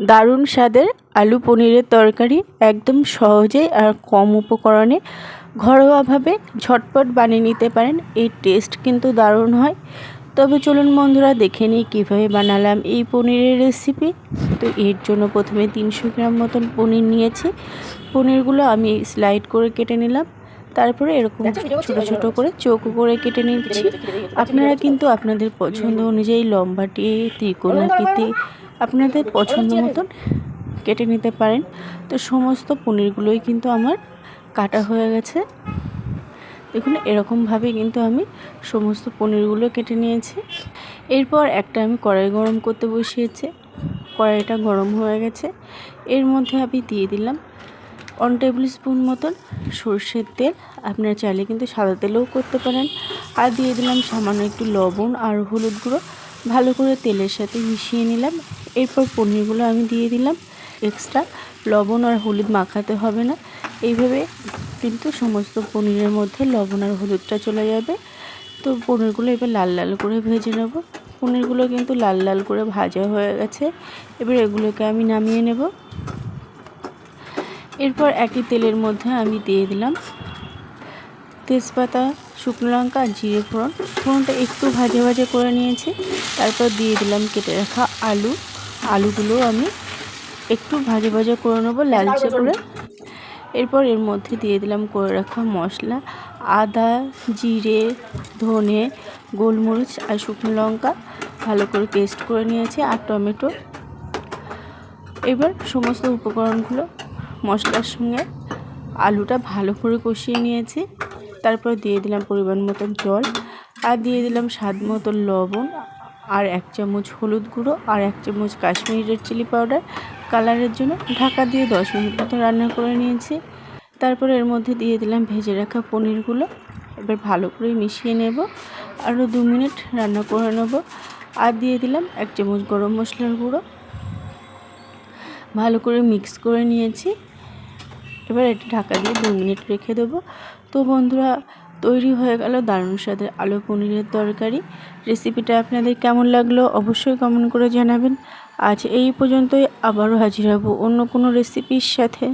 দারুণ স্বাদের আলু পনিরের তরকারি একদম সহজে আর কম উপকরণে ঘরোয়াভাবে ঝটপট বানিয়ে নিতে পারেন। এই টেস্ট কিন্তু দারুণ হয়। তবে চলুন বন্ধুরা দেখে নিই কীভাবে বানালাম এই পনিরের রেসিপি তো এর জন্য প্রথমে তিনশো গ্রাম মতন পনির নিয়েছি। পনিরগুলো আমি স্লাইড করে কেটে নিলাম। তারপরে এরকম ছোট ছোট করে চোখ করে কেটে নিচ্ছি। আপনারা কিন্তু আপনাদের পছন্দ অনুযায়ী লম্বাটি ত্রিকোণাকৃতি আপনাদের পছন্দ মতন কেটে নিতে পারেন। তো সমস্ত পনিরগুলোই কিন্তু আমার কাটা হয়ে গেছে। দেখুন এরকমভাবে কিন্তু আমি সমস্ত পনিরগুলো কেটে নিয়েছি। এরপর একটা আমি কড়াই গরম করতে বসিয়েছি। কড়াইটা গরম হয়ে গেছে। এর মধ্যে আমি দিয়ে দিলাম ওয়ান টেবিল স্পুন মতন সর্ষের তেল। আপনারা চাইলে কিন্তু সাদা তেলেও করতে পারেন। আর দিয়ে দিলাম সামান্য একটু লবণ আর হলুদ গুঁড়ো। ভালো করে তেলের সাথে মিশিয়ে নিলাম। এরপর পনিরগুলো আমি দিয়ে দিলাম। এক্সট্রা লবণ আর হলুদ মাখাতে হবে না। এইভাবে কিন্তু সমস্ত পনিরের মধ্যে লবণ আর হলুদটা চলে যাবে। তো পনিরগুলো এবার লাল লাল করে ভেজে নেব। পনিরগুলো কিন্তু লাল লাল করে ভাজা হয়ে গেছে। এবার এগুলোকে আমি নামিয়ে নেব। এরপর একই তেলের মধ্যে আমি দিয়ে দিলাম তেজপাতা শুকনো লঙ্কা আর জিরে ফোড়ন। ফোড়নটা একটু ভাজে ভাজে করে নিয়েছি। তারপর দিয়ে দিলাম কেটে রাখা আলু। আলুগুলো আমি একটু ভাজে ভাজে করে নেব লালচে করে। এরপর এর মধ্যে দিয়ে দিলাম করে রাখা মশলা। আদা জিরে ধনে গোলমরিচ আর শুকনো লঙ্কা ভালো করে পেস্ট করে নিয়েছি আর টমেটো। এবার সমস্ত উপকরণগুলো মশলার সঙ্গে আলুটা ভালো করে কষিয়ে নিয়েছি। তারপর দিয়ে দিলাম পরিমাণ মতন জল, আর দিয়ে দিলাম স্বাদ মতন লবণ, আর এক চামচ হলুদ গুঁড়ো, আর এক চামচ কাশ্মীরি রেড চিলি পাউডার কালারের জন্য। ঢাকা দিয়ে দশ মিনিট মতো রান্না করে নিয়েছি। তারপর এর মধ্যে দিয়ে দিলাম ভেজে রাখা পনিরগুলো। এবার ভালো করে মিশিয়ে নেব। আরও দু মিনিট রান্না করে নেব। আর দিয়ে দিলাম এক চামচ গরম মশলার গুঁড়ো। ভালো করে মিক্স করে নিয়েছি। এবার এটা ঢাকা দিয়ে দু মিনিট রেখে দেবো। তো বন্ধুরা, তৈরি হয়ে গেল দারুণ স্বাদের আলু পনিরের তরকারি। রেসিপিটা আপনাদের কেমন লাগল অবশ্যই কমেন্ট করে জানাবেন। আজ এই পর্যন্তই, আবারও হাজির হব অন্য কোনো রেসিপির সাথে।